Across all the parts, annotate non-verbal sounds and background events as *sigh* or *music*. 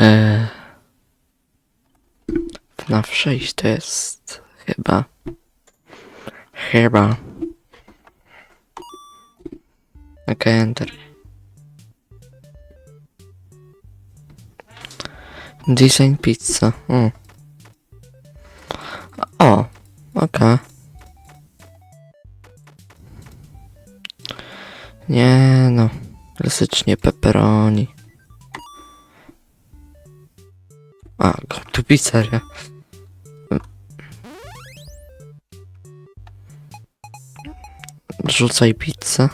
Eee, FNAF 6 to jest chyba. Chyba. Okej, enter. Design pizza. O. O, okej. Nie no, klasycznie pepperoni. Tu pizzeria. Rzucaj pizzę.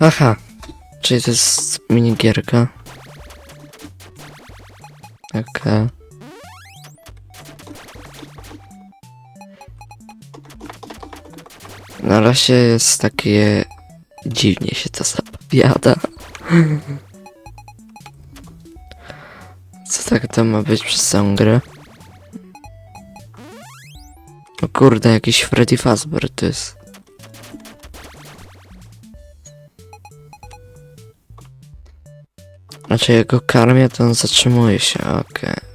Aha, czyli to jest minigierka. Okej. Na razie jest takie... Dziwnie się to zapowiada. *laughs* tak to ma być przez całą grę? O kurde, jakiś Freddy Fazbear to jest. Znaczy jak go karmię, to on zatrzymuje się, okej. Okej.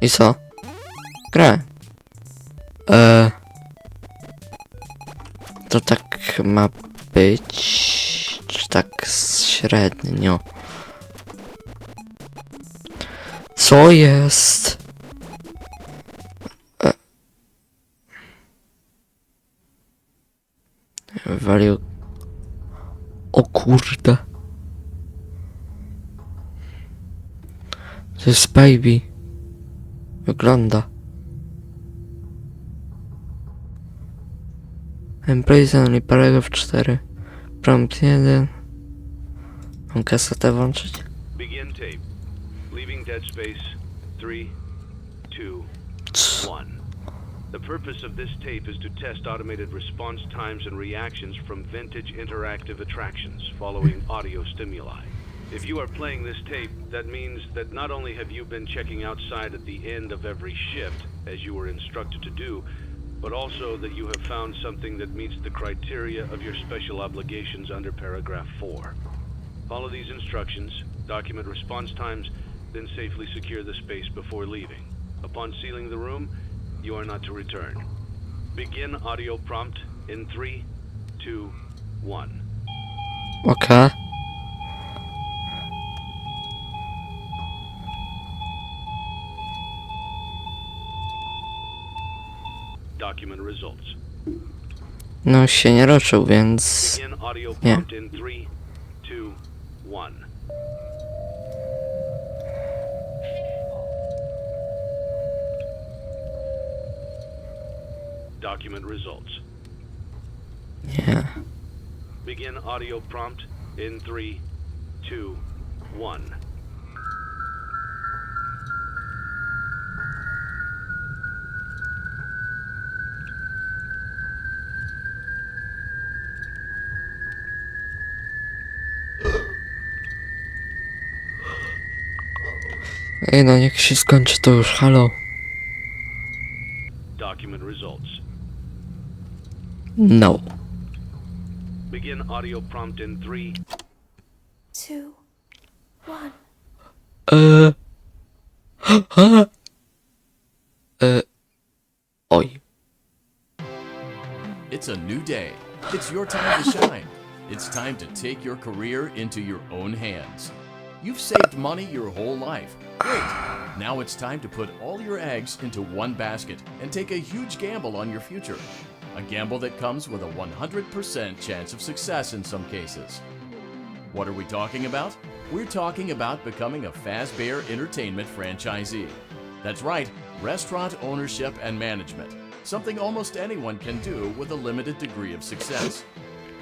I co? Grę. Eee. To tak ma być. Czy tak średnio? Co jest? E. Wywalił. O kurde. To jest baby. Wygląda. Only paragraf 4. Prompt 1. Mam kasetę włączyć? Begin tape. Leaving dead space. Three, two, one. The purpose of this tape is to test automated response times and reactions from vintage interactive attractions following audio stimuli. If you are playing this tape, that means that not only have you been checking outside at the end of every shift, as you were instructed to do, but also that you have found something that meets the criteria of your special obligations under paragraph 4. Follow these instructions, document response times, then safely secure the space before leaving. Upon sealing the room, you are not to return. Begin audio prompt in three, two, one. Okej. Document results. No się nie roczył, więc... Begin audio Yeah. prompt in three, two, one. Document results. Nie. Begin audio prompt in three, two, one. Ej, no niech się skończy to już, halo. Document results. No. Begin audio prompt in three, two, one. Eee. Ha? Eee. Oj. It's a new day. It's your time to shine. It's time to take your career into your own hands. You've saved money your whole life. Great. Now it's time to put all your eggs into one basket and take a huge gamble on your future. A gamble that comes with a 100% chance of success in some cases. What are we talking about? We're talking about becoming a Fazbear Entertainment franchisee. That's right, restaurant ownership and management. Something almost anyone can do with a limited degree of success.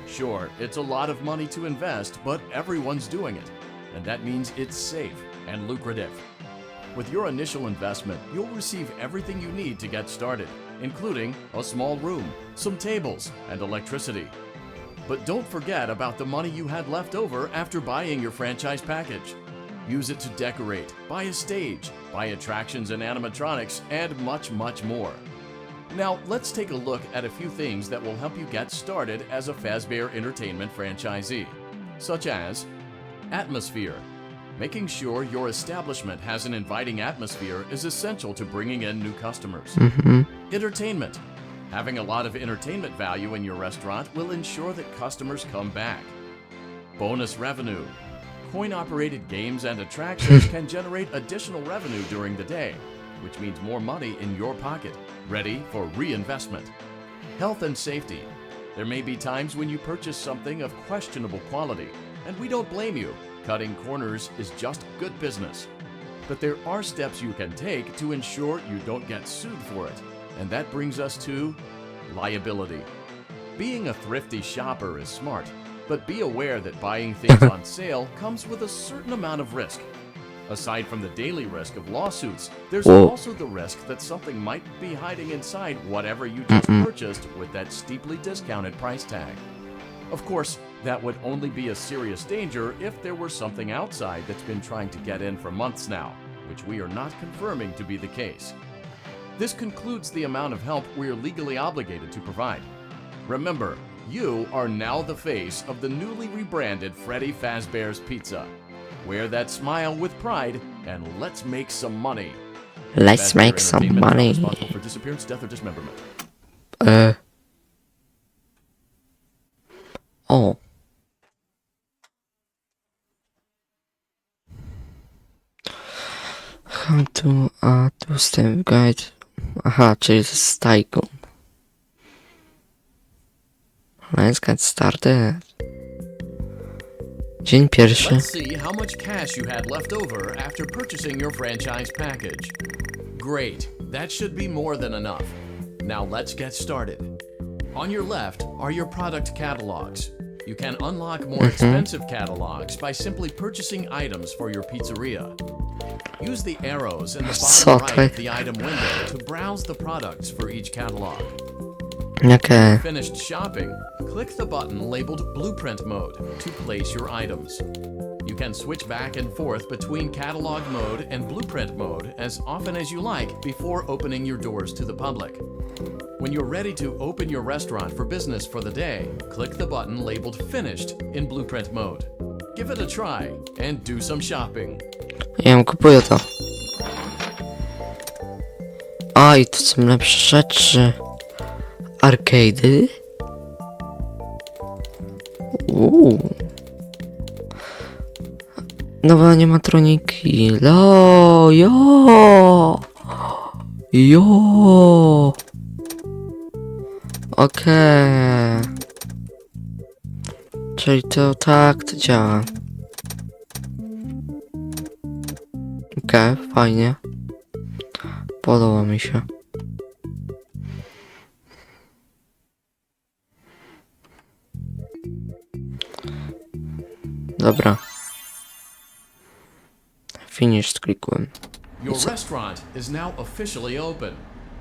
Sure, it's a lot of money to invest, but everyone's doing it. And that means it's safe and lucrative. With your initial investment, you'll receive everything you need to get started, including a small room, some tables, and electricity. But don't forget about the money you had left over after buying your franchise package. Use it to decorate, buy a stage, buy attractions and animatronics, and much, much more. Now, let's take a look at a few things that will help you get started as a Fazbear Entertainment franchisee, such as atmosphere. Making sure your establishment has an inviting atmosphere is essential to bringing in new customers. Mm-hmm. Entertainment. Having a lot of entertainment value in your restaurant will ensure that customers come back. Bonus revenue. Coin operated games and attractions *laughs* can generate additional revenue during the day, which means more money in your pocket, ready for reinvestment. Health and safety. There may be times when you purchase something of questionable quality, and we don't blame you. Cutting corners is just good business. But there are steps you can take to ensure you don't get sued for it, and that brings us to liability. Being a thrifty shopper is smart, but be aware that buying things *laughs* on sale comes with a certain amount of risk. Aside from the daily risk of lawsuits, there's Whoa. also the risk that something might be hiding inside whatever you just purchased with that steeply discounted price tag. Of course, that would only be a serious danger if there were something outside that's been trying to get in for months now, which we are not confirming to be the case. This concludes the amount of help we are legally obligated to provide. Remember, you are now the face of the newly rebranded Freddy Fazbear's Pizza. Wear that smile with pride and let's make some money. Let's Fazbear make some Entertainment is not money. responsible for disappearance, death, or dismemberment. E. O. How to add to step guide. Aha, czyli z tajką. Let's get started. Dzień pierwszy. Let's see how much cash you had left over after purchasing your franchise package. Great, that should be more than enough. Now let's get started. On your left are your product catalogs. You can mm-hmm. unlock more mm-hmm. expensive catalogs by simply purchasing items for your pizzeria. Use the arrows in the Co bottom to right of the item window to browse the products for each catalog. Okej. Finished shopping, click the button labeled Blueprint Mode to place your items. You can switch back and forth between Catalog Mode and Blueprint Mode as often as you like before opening your doors to the public. When you're ready to open your restaurant for business for the day, click the button labeled Finished in Blueprint Mode. Give it a try and do some shopping. Ja ją kupuję to. A, i tu są lepsze rzeczy. Arcade'y? Uuu. Nowe animatroniki. Lo, jo. Jo. Okej. Czyli to tak to działa. Okej, fajnie. Podoba mi się. Dobra. Finished klikłem. Your restaurant is now officially open.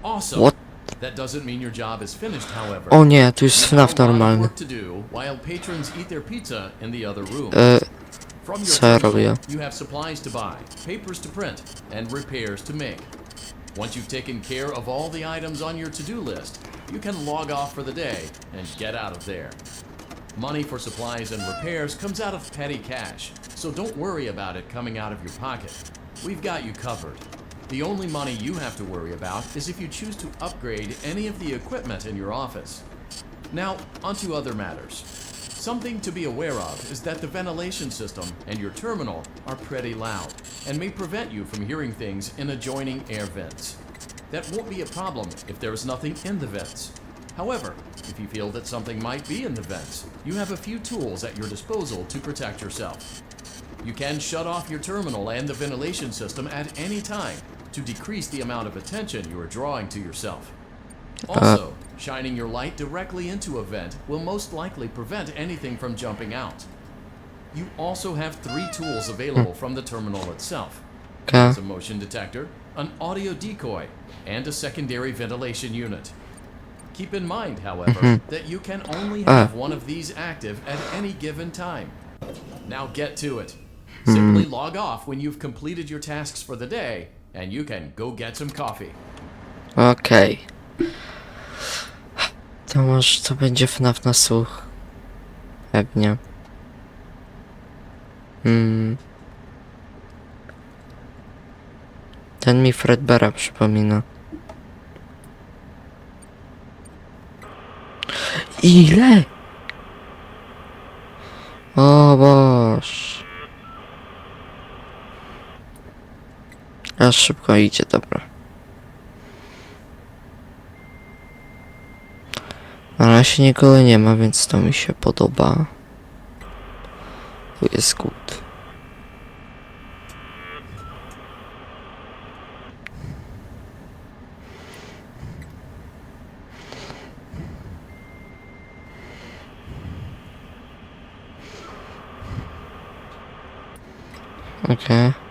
Awesome. What? That doesn't mean your job is finished, however. O nie, tu jest FNAF a lot of normalny. to do while patrons eat their pizza in the other room. E, co ja robię? you have supplies to buy, papers to print, and repairs to make. Once you've taken care of all the items on your to-do list, you can log off for the day and get out of there. Money for supplies and repairs comes out of petty cash, so don't worry about it coming out of your pocket. We've got you covered. The only money you have to worry about is if you choose to upgrade any of the equipment in your office. Now, onto other matters. Something to be aware of is that the ventilation system and your terminal are pretty loud and may prevent you from hearing things in adjoining air vents. That won't be a problem if there is nothing in the vents. However, if you feel that something might be in the vents, you have a few tools at your disposal to protect yourself. You can shut off your terminal and the ventilation system at any time to decrease the amount of attention you are drawing to yourself. Uh. Also, shining your light directly into a vent will most likely prevent anything from jumping out. You also have three tools available hmm. from the terminal itself. Uh. okej. There's a motion detector, an audio decoy, and a secondary ventilation unit. Keep in mind, however, mm-hmm. that you can only uh. have one of these active at any given time. Now get to it. Simply hmm. log off when you've completed your tasks for the day, and you can go get some coffee. Okej. To może to będzie FNAF na słuch. Pewnie. Hmm. Ten mi Fredbeara przypomina. Ile? O Boż. Aż szybko idzie, dobra. Na razie nikogo nie ma, więc to mi się podoba. Tu jest good. Okej.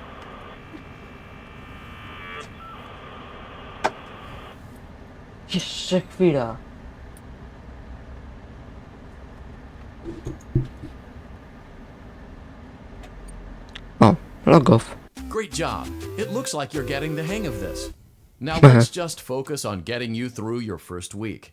Jeszcze chwila. O, oh, logow. Great job. It looks like you're getting the hang of this. Now uh-huh. let's just focus on getting you through your first week.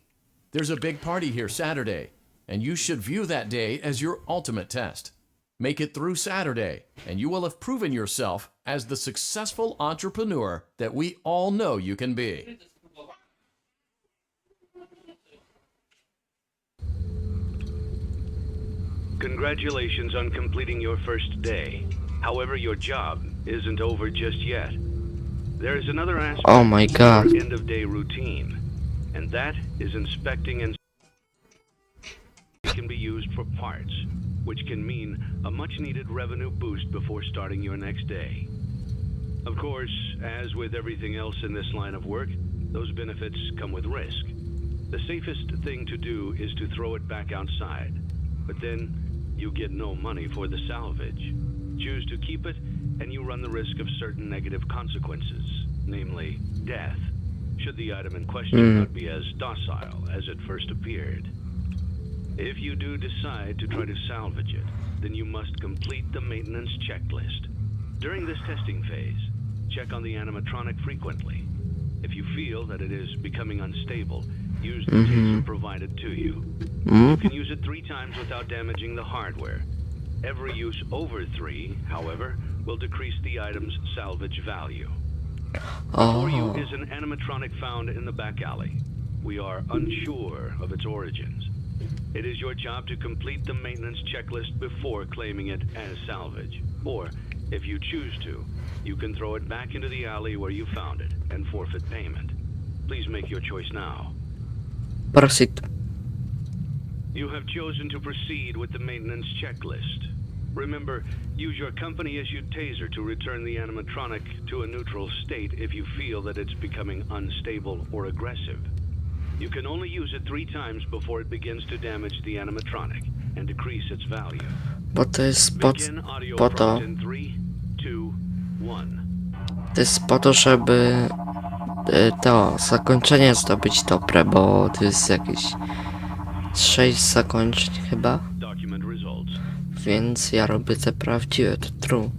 There's a big party here Saturday, and you should view that day as your ultimate test. Make it through Saturday, and you will have proven yourself as the successful entrepreneur that we all know you can be. Congratulations on completing your first day. However, your job isn't over just yet. There is another aspect Oh my god. your end of day routine, and that is inspecting and can be used for parts, which can mean a much needed revenue boost before starting your next day. Of course, as with everything else in this line of work, those benefits come with risk. The safest thing to do is to throw it back outside, but then you get no money for the salvage. Choose to keep it, and you run the risk of certain negative consequences, namely death, should the item in question hmm. not be as docile as it first appeared. If you do decide to try to salvage it, then you must complete the maintenance checklist. During this testing phase, check on the animatronic frequently. If you feel that it is becoming unstable, use the mm-hmm. taser provided to you. Mm-hmm. You can use it three times without damaging the hardware. Every use over three, however, will decrease the item's salvage value. Before you oh. is an animatronic found in the back alley. We are unsure of its origins. It is your job to complete the maintenance checklist before claiming it as salvage. Or, if you choose to, you can throw it back into the alley where you found it and forfeit payment. Please make your choice now. Prosit. You have chosen to proceed with the maintenance checklist. Remember, use your company issued taser to return the animatronic to a neutral state if you feel that it's becoming unstable or aggressive. You can only use it three times before it begins to damage the animatronic and decrease its value. But to jest po, Begin audio po to, in three, two, one. to jest po to, żeby y, to zakończenie zdobyć dobre, bo to jest jakieś 6 zakończeń chyba, więc ja robię te prawdziwe, to true.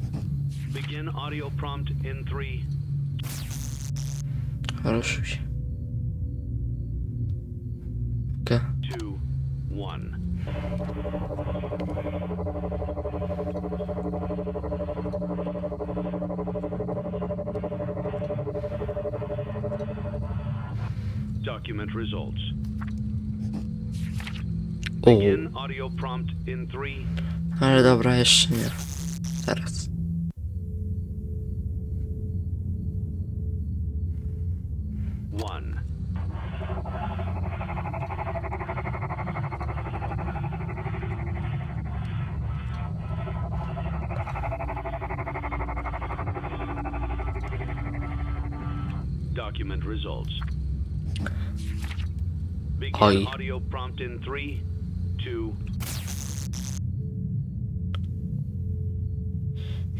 Ruszył się. Results. Begin audio prompt in three, ale dobra, jeszcze nie. Teraz. pokoi.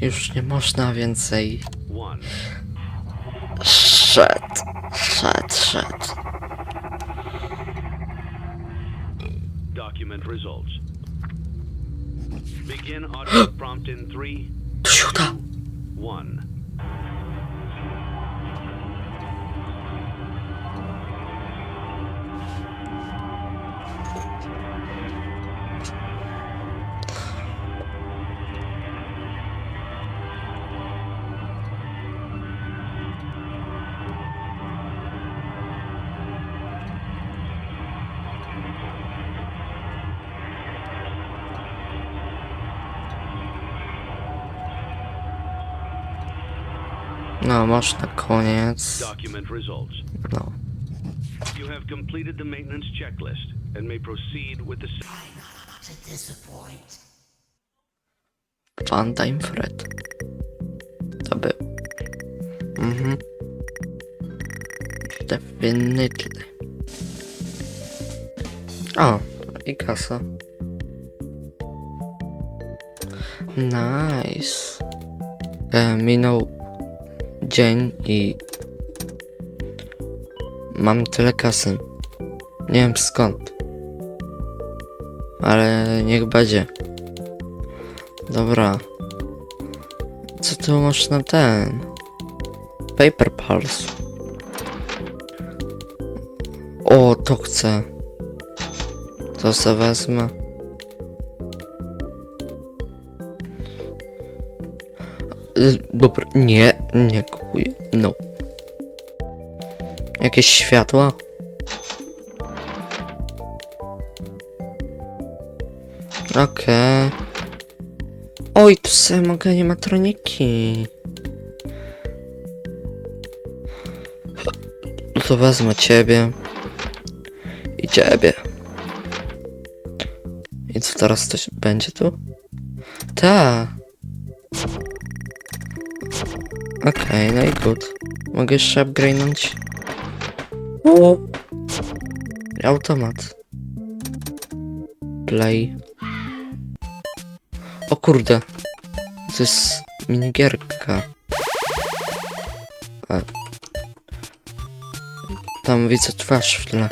Już nie można więcej. Szedł, szedł, szedł. Document results. Begin audio prompt in 3, 2, 1. No, masz na koniec. Document results. No. You have completed the maintenance checklist and may proceed with the. Funtime Fred. To był. Mhm. Definitely. O, i kasa. Nice. E, minął dzień i mam tyle kasy. Nie wiem skąd. Ale niech będzie. Dobra. Co tu masz na ten? Paper Pulse. O, to chcę. To se wezmę. Y, Dobra, nie, nie kupuję. No. Jakieś światła? Okej. Oj, tu sobie mogę animatroniki. No to wezmę ciebie. I ciebie. I co teraz coś będzie tu? Ta. Okej, no i good. Mogę jeszcze upgrade'nąć. Automat. Play. O kurde. To jest minigierka. A. Tam widzę twarz w tle.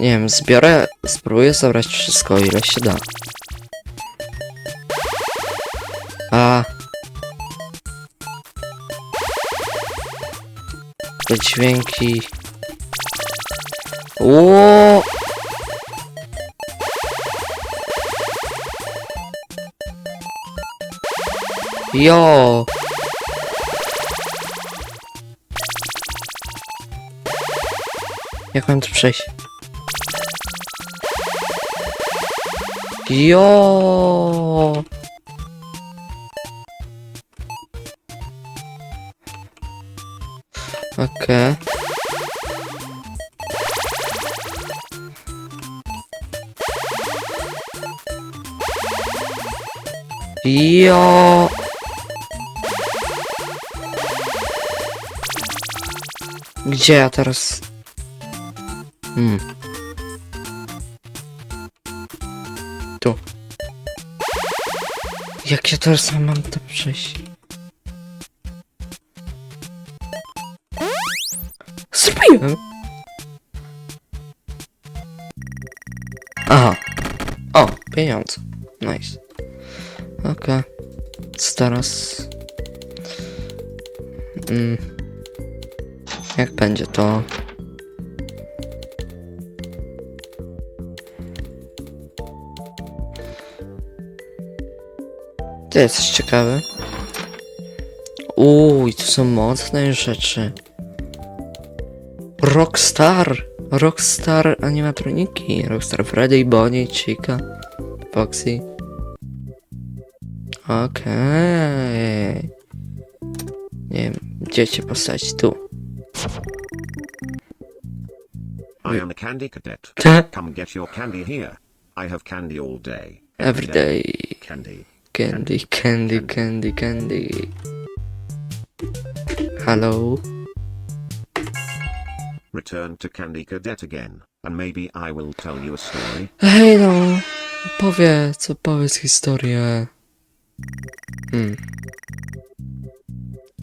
Nie wiem, zbiorę, spróbuję zabrać wszystko, ile się da. A. Te dźwięki. Ło! Jo! Jak mam tu przejść? Jo! Jo! Gdzie ja teraz? Hmm. Tu. Jak ja teraz mam to przejść? Zrobiłem! Aha. O, pieniądze. Teraz? Mm. Jak będzie to? To jest coś ciekawe. Uj, to są mocne rzeczy. Rockstar! Rockstar animatroniki. Rockstar Freddy, Bonnie, Chica, Foxy. Okej. Nie wiem, gdzie cię postawić? Tu. I am a candy cadet. Come get your candy here. I have candy all day. Every day. Candy. Candy, candy, candy, candy. Hello? Return to Candy Cadet again, and maybe I will tell you a story. Hej no, powiedz, opowiedz historię. Hmm.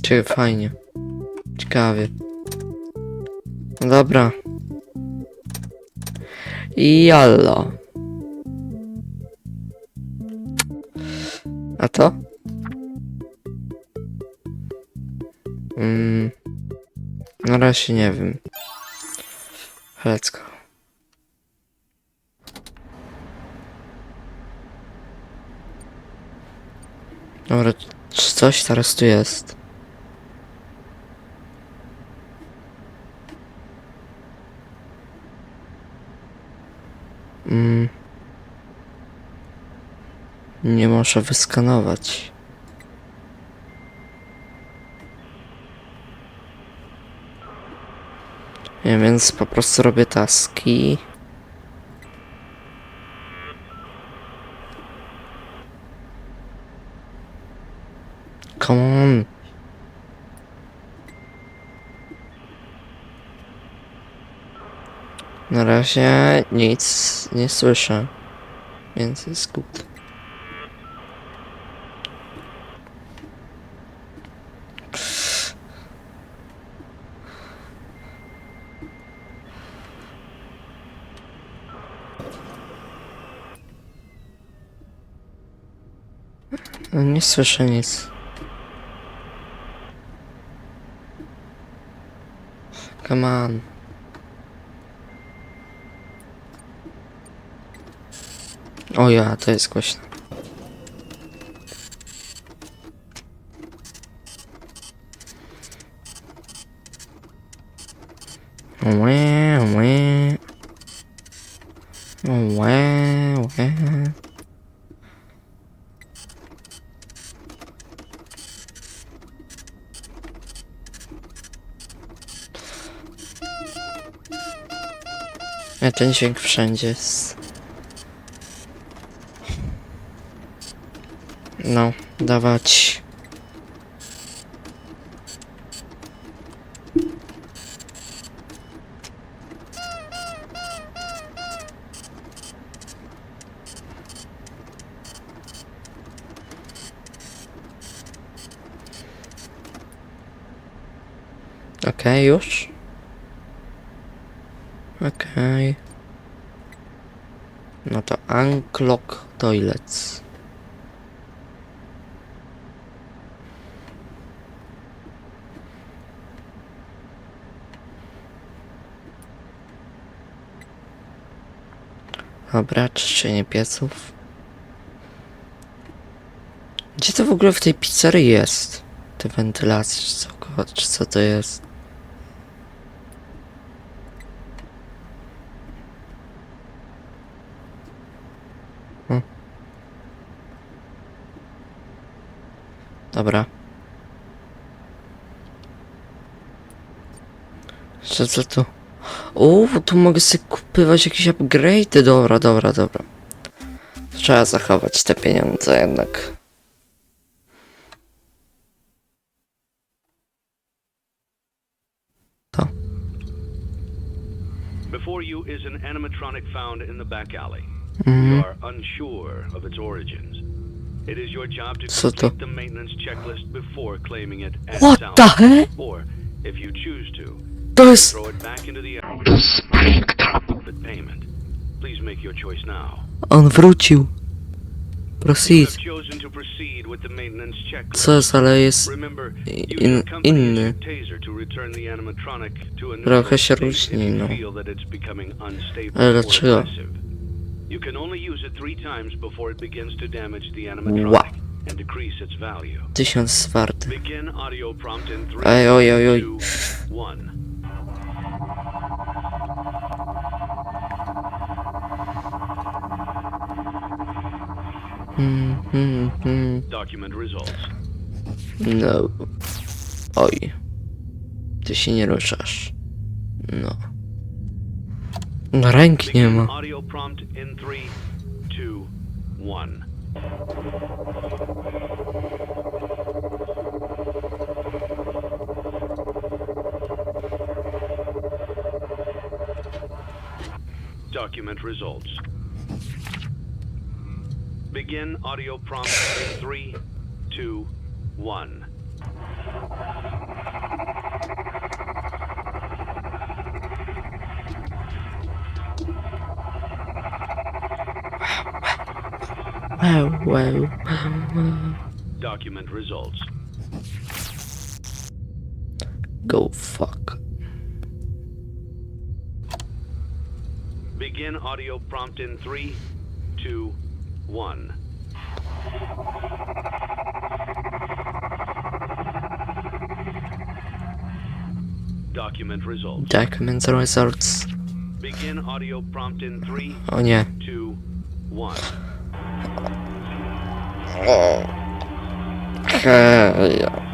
Ciekawe, fajnie. Ciekawie. No dobra, Jalo. A to? Mm, na razie nie wiem. Let's go. Dobra, czy coś teraz tu jest? Mm. Nie muszę wyskanować. Nie, więc po prostu robię taski. Come on. Na razie nic nie słyszę, więc jest. No, Nie słyszę nic. Come on. O ja, to jest głośno. Łe, łe. Łe, łe. Ja ten dźwięk wszędzie jest. No, dawać. Okej, już. Okej. No to unclock toilets. Dobra, czyszczenie pieców. Gdzie to w ogóle w tej pizzerii jest? Te wentylacje, czy co, czy co to jest? Hmm. Dobra. Co, co tu? O, tu mogę sobie kupywać jakieś upgrade'y. Dobra, dobra, dobra. Trzeba zachować te pieniądze jednak. To. Before you is an animatronic found in the back alley. Mhm. You are unsure of its origins. It is your job to Co to? complete the maintenance checklist before claiming it as What the heck? Or, if you choose to, To jest... throw it On wrócił. Proceed. jest, ale jest... In- inny. Trochę się różni, no. Ale dlaczego? aggressive. You can only use it three times before it begins to damage the animatronic Wow. and decrease its value. Tysiąc wart. Begin audio prompt in three, Ej, oj, oj, oj. two, one. Hmm, hmm, hmm. Document results. No. Oj. Ty się nie ruszasz. No. No nie ma. audio prompt in three, two, one. Document results. Begin audio prompt in three, two, one. Wow, wow, wow, Document results. Go fuck. Begin audio prompt in three, two, one. Document results. Document results. Begin audio prompt in three, O nie. two, one. Hej.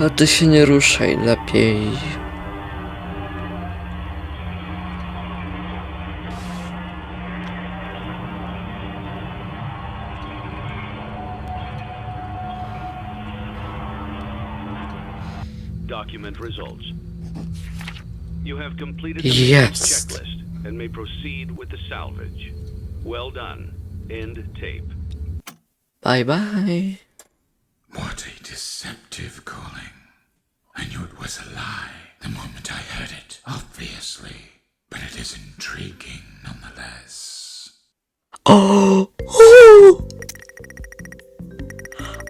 A ty się nie ruszaj lepiej. Document results. You have completed the Yes. checklist and may proceed with the salvage. Well done. End tape. Bye bye. Deceptive calling. I knew it was a lie the moment I heard it, obviously. But it is intriguing nonetheless. O!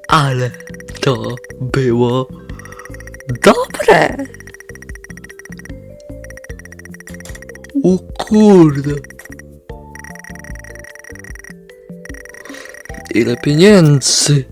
Ale to było dobre! O kurde! Ile pieniędzy!